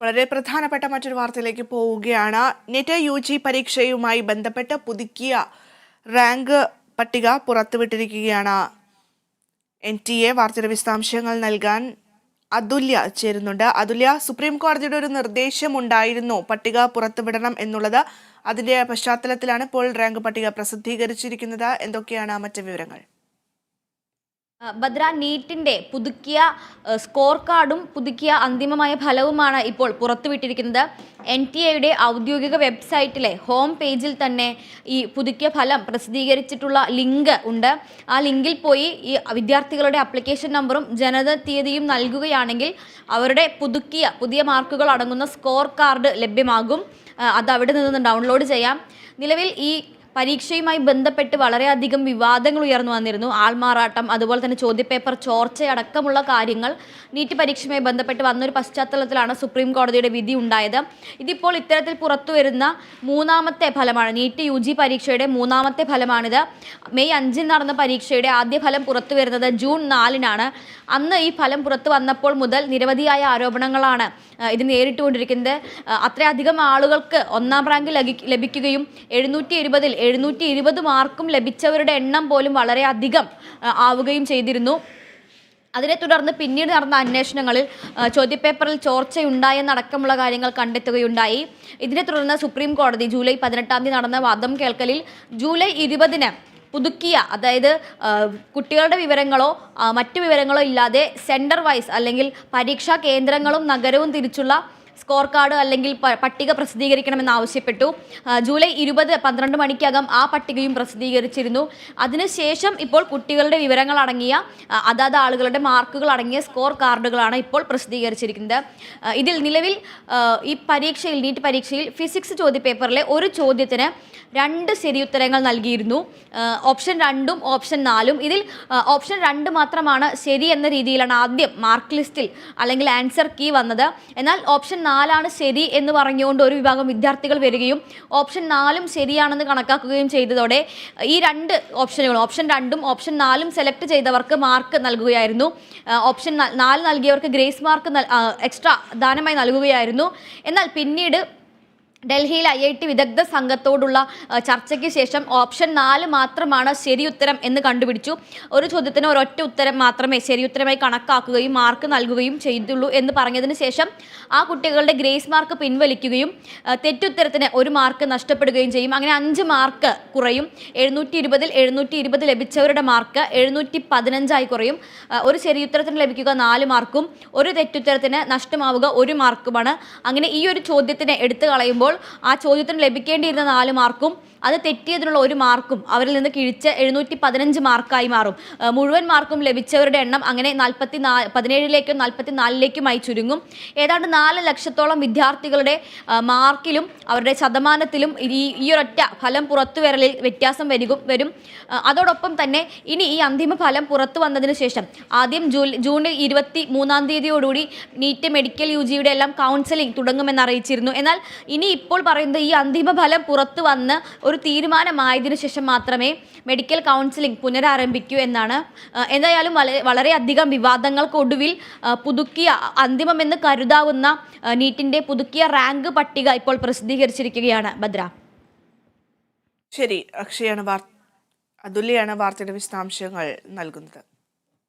വളരെ പ്രധാനപ്പെട്ട മറ്റൊരു വാർത്തയിലേക്ക് പോവുകയാണ്. നെറ്റ് യു ജി പരീക്ഷയുമായി ബന്ധപ്പെട്ട് പുതുക്കിയ റാങ്ക് പട്ടിക പുറത്തുവിട്ടിരിക്കുകയാണ്. എൻ ടി എ വാർത്തയുടെ വിശദാംശങ്ങൾ നൽകാൻ അതുല്യ ചേരുന്നുണ്ട്. അതുല്യ സുപ്രീം കോടതിയുടെ ഒരു നിർദ്ദേശം ഉണ്ടായിരുന്നു പട്ടിക പുറത്തുവിടണം എന്നുള്ളത് അതിന്റെ പശ്ചാത്തലത്തിലാണ് ഇപ്പോൾ റാങ്ക് പട്ടിക പ്രസിദ്ധീകരിച്ചിരിക്കുന്നത്. എന്തൊക്കെയാണ് മറ്റ് വിവരങ്ങൾ? ഭദ്ര നീറ്റിന്റെ പുതുക്കിയ സ്കോർ കാർഡും പുതുക്കിയ അന്തിമമായ ഫലവുമാണ് ഇപ്പോൾ പുറത്തുവിട്ടിരിക്കുന്നത്. എൻ ടി എയുടെ ഔദ്യോഗിക വെബ്സൈറ്റിലെ ഹോം പേജിൽ തന്നെ ഈ പുതുക്കിയ ഫലം പ്രസിദ്ധീകരിച്ചിട്ടുള്ള ലിങ്ക് ഉണ്ട്. ആ ലിങ്കിൽ പോയി ഈ വിദ്യാർത്ഥികളുടെ അപ്ലിക്കേഷൻ നമ്പറും ജനത തീയതിയും നൽകുകയാണെങ്കിൽ അവരുടെ പുതുക്കിയ പുതിയ മാർക്കുകൾ അടങ്ങുന്ന സ്കോർ കാർഡ് ലഭ്യമാകും. അത് അവിടെ നിന്ന് ഡൗൺലോഡ് ചെയ്യാം. നിലവിൽ ഈ പരീക്ഷയുമായി ബന്ധപ്പെട്ട് വളരെയധികം വിവാദങ്ങൾ ഉയർന്നു വന്നിരുന്നു. ആൾമാറാട്ടം അതുപോലെ തന്നെ ചോദ്യപേപ്പർ ചോർച്ചയടക്കമുള്ള കാര്യങ്ങൾ നീറ്റ് പരീക്ഷയുമായി ബന്ധപ്പെട്ട് വന്നൊരു പശ്ചാത്തലത്തിലാണ് സുപ്രീം കോടതിയുടെ വിധി ഉണ്ടായത്. ഇതിപ്പോൾ ഇത്തരത്തിൽ പുറത്തു വരുന്ന മൂന്നാമത്തെ ഫലമാണ്. നീറ്റ് യു ജി പരീക്ഷയുടെ മൂന്നാമത്തെ ഫലമാണിത്. മെയ് അഞ്ചിന് നടന്ന പരീക്ഷയുടെ ആദ്യ ഫലം പുറത്തു വരുന്നത് ജൂൺ നാലിനാണ്. അന്ന് ഈ ഫലം പുറത്തു വന്നപ്പോൾ മുതൽ നിരവധിയായ ആരോപണങ്ങളാണ് ഇത് നേരിട്ടുകൊണ്ടിരിക്കുന്നത്. അത്രയധികം ആളുകൾക്ക് ഒന്നാം റാങ്ക് ലഭിക്കുകയും എഴുന്നൂറ്റി ഇരുപതിൽ എഴുന്നൂറ്റി ഇരുപത് മാർക്കും ലഭിച്ചവരുടെ എണ്ണം പോലും വളരെ അധികം ആവുകയും ചെയ്തിരുന്നു. അതിനെ തുടർന്ന് പിന്നീട് നടന്ന അന്വേഷണങ്ങളിൽ ചോദ്യപേപ്പറിൽ ചോർച്ചയുണ്ടായെന്നടക്കമുള്ള കാര്യങ്ങൾ കണ്ടെത്തുകയുണ്ടായി. ഇതിനെ തുടർന്ന് സുപ്രീം കോടതി ജൂലൈ പതിനെട്ടാം തീയതി നടന്ന വാദം കേൾക്കലിൽ ജൂലൈ ഇരുപതിന് പുതുക്കിയ അതായത് കുട്ടികളുടെ വിവരങ്ങളോ മറ്റു വിവരങ്ങളോ ഇല്ലാതെ സെന്റർ വൈസ് അല്ലെങ്കിൽ പരീക്ഷാ കേന്ദ്രങ്ങളും നഗരവും തിരിച്ചുള്ള സ്കോർ കാർഡ് അല്ലെങ്കിൽ പട്ടിക പ്രസിദ്ധീകരിക്കണമെന്ന് ആവശ്യപ്പെട്ടു. ജൂലൈ ഇരുപത് പന്ത്രണ്ട് മണിക്കകം ആ പട്ടികയും പ്രസിദ്ധീകരിച്ചിരുന്നു. അതിനുശേഷം ഇപ്പോൾ കുട്ടികളുടെ വിവരങ്ങൾ അടങ്ങിയ അതാത് ആളുകളുടെ മാർക്കുകൾ അടങ്ങിയ സ്കോർ കാർഡുകളാണ് ഇപ്പോൾ പ്രസിദ്ധീകരിച്ചിരിക്കുന്നത്. ഇതിൽ നിലവിൽ ഈ പരീക്ഷയിൽ നീറ്റ് പരീക്ഷയിൽ ഫിസിക്സ് ചോദ്യപേപ്പറിലെ ഒരു ചോദ്യത്തിന് രണ്ട് ശരിയുത്തരങ്ങൾ നൽകിയിരുന്നു. ഓപ്ഷൻ രണ്ടും ഓപ്ഷൻ നാലും. ഇതിൽ ഓപ്ഷൻ രണ്ട് മാത്രമാണ് ശരി എന്ന രീതിയിലാണ് ആദ്യം മാർക്ക് ലിസ്റ്റിൽ അല്ലെങ്കിൽ ആൻസർ കീ വന്നത്. എന്നാൽ ഓപ്ഷൻ നാലാണ് ശരി എന്ന് പറഞ്ഞുകൊണ്ട് ഒരു വിഭാഗം വിദ്യാർത്ഥികൾ വരികയും ഓപ്ഷൻ നാലും ശരിയാണെന്ന് കണക്കാക്കുകയും ചെയ്തതോടെ ഈ രണ്ട് ഓപ്ഷനുകൾ ഓപ്ഷൻ രണ്ടും ഓപ്ഷൻ നാലും സെലക്ട് ചെയ്തവർക്ക് മാർക്ക് നൽകുകയായിരുന്നു. ഓപ്ഷൻ നാല് നൽകിയവർക്ക് ഗ്രേസ് മാർക്ക് എക്സ്ട്രാ ദാനമായി നൽകുകയായിരുന്നു. എന്നാൽ പിന്നീട് ഡൽഹിയിൽ ഐ ഐ ടി വിദഗ്ധ സംഘത്തോടുള്ള ചർച്ചയ്ക്ക് ശേഷം ഓപ്ഷൻ നാല് മാത്രമാണ് ശരി ഉത്തരം എന്ന് കണ്ടുപിടിച്ചു. ഒരു ചോദ്യത്തിന് ഒരൊറ്റ ഉത്തരം മാത്രമേ ശരി ഉത്തരമായി കണക്കാക്കുകയും മാർക്ക് നൽകുകയും ചെയ്തുള്ളൂ എന്ന് പറഞ്ഞതിന് ശേഷം ആ കുട്ടികളുടെ ഗ്രേസ് മാർക്ക് പിൻവലിക്കുകയും തെറ്റുത്തരത്തിന് ഒരു മാർക്ക് നഷ്ടപ്പെടുകയും ചെയ്യും. അങ്ങനെ അഞ്ച് മാർക്ക് കുറയും. എഴുന്നൂറ്റി ഇരുപതിൽ എഴുന്നൂറ്റി ഇരുപത് ലഭിച്ചവരുടെ മാർക്ക് എഴുന്നൂറ്റി പതിനഞ്ചായി കുറയും ഒരു ശരിയുത്തരത്തിന് ലഭിക്കുക നാല് മാർക്കും ഒരു തെറ്റുത്തരത്തിന് നഷ്ടമാവുക ഒരു മാർക്കുമാണ്. അങ്ങനെ ഈ ഒരു ചോദ്യത്തിന് എടുത്തു കളയുമ്പോൾ ആ ചോദ്യത്തിന് ലഭിക്കേണ്ടിയിരുന്ന നാല് മാർക്കും അത് തെറ്റിയതിനുള്ള ഒരു മാർക്കും അവരിൽ നിന്ന് കിഴിച്ച് എഴുന്നൂറ്റി പതിനഞ്ച് മാർക്കായി മാറും. മുഴുവൻ മാർക്കും ലഭിച്ചവരുടെ എണ്ണം അങ്ങനെ നാൽപ്പത്തി നാ പതിനേഴിലേക്കും നാൽപ്പത്തി നാലിലേക്കുമായി ചുരുങ്ങും. ഏതാണ്ട് നാല് ലക്ഷത്തോളം വിദ്യാർത്ഥികളുടെ മാർക്കിലും അവരുടെ ശതമാനത്തിലും ഈ ഈ ഒരൊറ്റ ഫലം പുറത്തു വരലിൽ വ്യത്യാസം വരികും വരും. അതോടൊപ്പം തന്നെ ഇനി ഈ അന്തിമ ഫലം പുറത്തു വന്നതിന് ശേഷം ആദ്യം ജൂൺ ജൂൺ ഇരുപത്തി മൂന്നാം തീയതിയോടുകൂടി നീറ്റ് മെഡിക്കൽ യു ജിയുടെ എല്ലാം കൗൺസിലിംഗ് തുടങ്ങുമെന്ന് അറിയിച്ചിരുന്നു എന്നാൽ ഇനി ഇപ്പോൾ പറയുന്നത് ഈ അന്തിമ ഫലം പുറത്തു വന്ന് ഒരു തീരുമാനമായതിനു ശേഷം മാത്രമേ മെഡിക്കൽ കൗൺസിലിംഗ് പുനരാരംഭിക്കൂ എന്നാണ്. എന്തായാലും വളരെ വളരെയധികം വിവാദങ്ങൾക്കൊടുവിൽ പുതുക്കിയ അന്തിമമെന്ന് കരുതാവുന്ന നീറ്റിന്റെ പുതുക്കിയ റാങ്ക് പട്ടിക ഇപ്പോൾ പ്രസിദ്ധീകരിച്ചിരിക്കുകയാണ്. ഭദ്ര. ശരി അക്ഷയാണ് അതുല്യാണ് വാർത്തയുടെ വിശദാംശങ്ങൾ നൽകുന്നത്.